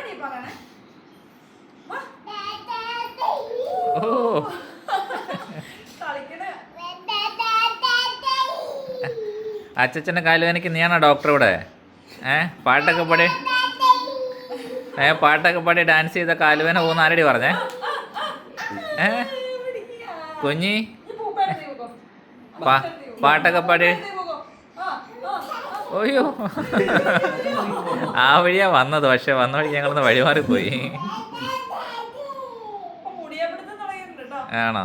ആരാണ് ഈ പറയണേ അച്ചച്ചന്റെ കാലുവേനയ്ക്ക് നീയാണോ ഡോക്ടർ ഇവിടെ? ഏ പാട്ടൊക്കെ പാടി. ഏ പാട്ടൊക്കെ പാടി ഡാൻസ് ചെയ്ത കാലുവേന പോകുന്ന ആരടി പറഞ്ഞേ? ഏ? കുഞ്ഞി? പാട്ടൊക്കെ പാടി. ആ. ഓയ്യോ ആ വഴിയാ വന്നത് പക്ഷെ വന്ന വഴി ഞങ്ങളൊന്ന് വഴിമാറിപ്പോയി പോയി. ആണോ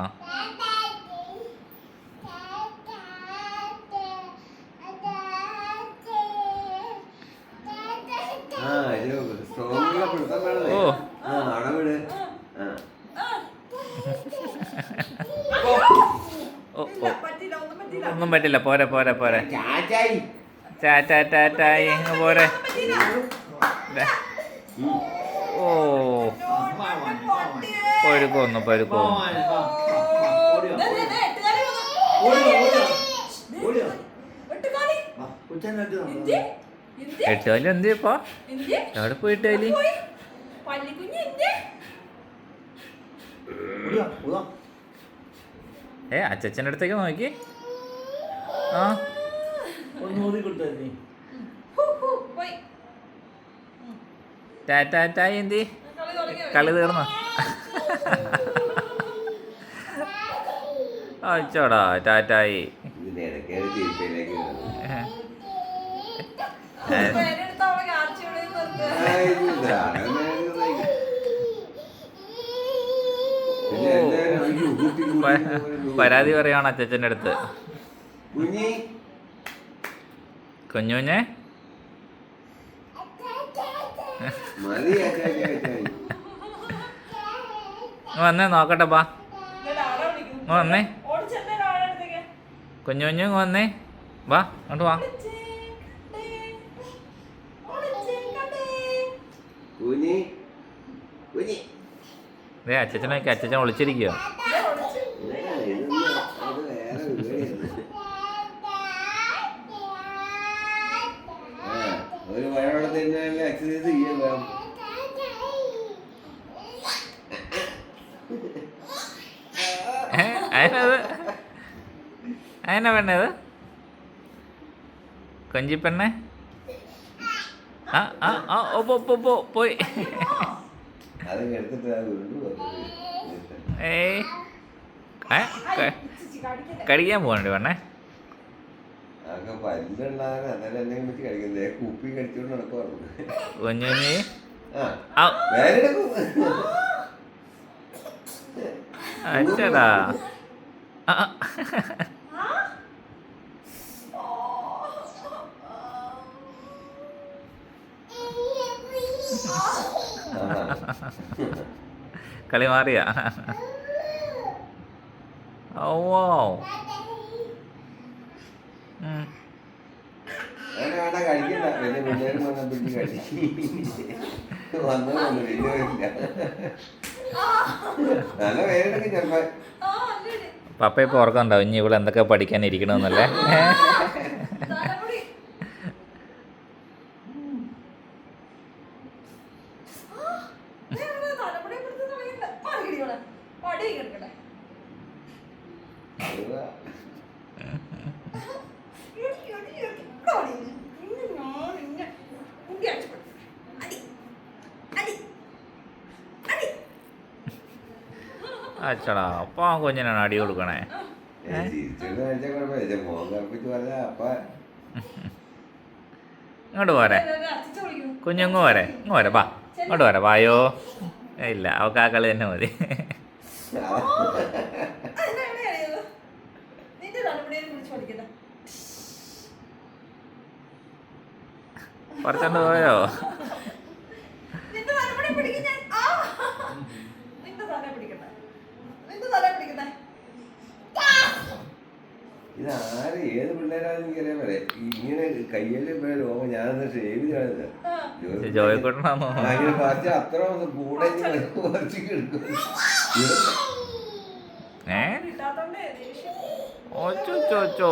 ആ ഇത് സ്ട്രോങ്ങുള്ള പിടുത്തം വേണമേ. ഓ. ആ വിട് ആ ഓ ഓ ഒന്നും പറ്റില്ല. ഒന്നും പറ്റില്ല പോരെ പോരെ പോരെ ടാറ്റായി അങ്ങ് പോരെ. ഓ. പഴുക്കൊന്നു പഴുക്കൊന്നു എട്ടുകാലി. എന്ത്? ഇപ്പൊ? എവിടെ പോയി? ഏ അടുത്തേക്ക് നോക്കി ആ ഹു, ഹു, പോയി. ടാറ്റാ ടാ എന്തി? കളി തീർന്നോ? അച്ചോടാ ടാറ്റായി ഇതിന്റെ ഇടയ്ക്കാണ് തിരിപ്പിലേക്ക് ഏ. പേരെടുത്ത് അവളെ ആർച്ചി വിളിയിൽ നിർത്തുക. പ- പരാതി പറയാണ് അച്ചച്ചന്റെ അടുത്ത് കുഞ്ഞി കുഞ്ഞുഞ്ഞെ. വന്നേ നോക്കട്ടെ ബാ. വന്നേ. കുഞ്ഞു കുഞ്ഞു വന്നേ. വാ അങ്ങോട്ട് വാ. അച്ഛനൊക്കെ അച്ഛൻ ഓടിച്ചേ, തന്നെ എക്സസൈസ് അതിനത് അതിനാ പെണ്ണത് കൊഞ്ചി പെണ്ണെ ആ ആ ആ ഓ പോ പോ പോ പോയി. ഏയ് കടിക്കാൻ പോകണ്ടേ പെണ്ണെ? അതൊക്കെ പല്ലുണ്ടാകാൻ അന്നേരം എന്നെ വെച്ച് കഴിക്കുന്നത് കുപ്പി ആ. ആ? ഓ. കളി മാറിയാ. ഓ പപ്പ ഇപ്പൊ ഓർക്കുന്നുണ്ടാവും ഇനി ഇവിടെ എന്തൊക്കെ പഠിക്കാൻ ഇരിക്കണമെന്നല്ലേ. അച്ചടാ അപ്പൊ ആ കുഞ്ഞിനാണ് അടി കൊടുക്കണേ. ഇങ്ങോട്ട് പോരെ. കുഞ്ഞങ്ങ് പോരെ. ഇങ്ങ് പോരെ. ബാ ഇങ്ങോട്ട് പോരെ. വായോ. ഇല്ല. അവക്ക് ആ കളി തന്നെ മതി. പിടിച്ച് പോയോ? ഇത് ആര് ഏത് പിള്ളേരാണെന്ന് എനിക്കറിയാൻ പറയാം ഇങ്ങനെ കയ്യിൽ രോഗം ഞാൻ ഷേവ് ചെയ്തത് അങ്ങനെ കുറച്ച് അത്ര ഒന്ന് കൂടെ കുറച്ച് കിടക്കും. ഏ? ഓച്ചോ ചോ ചോ.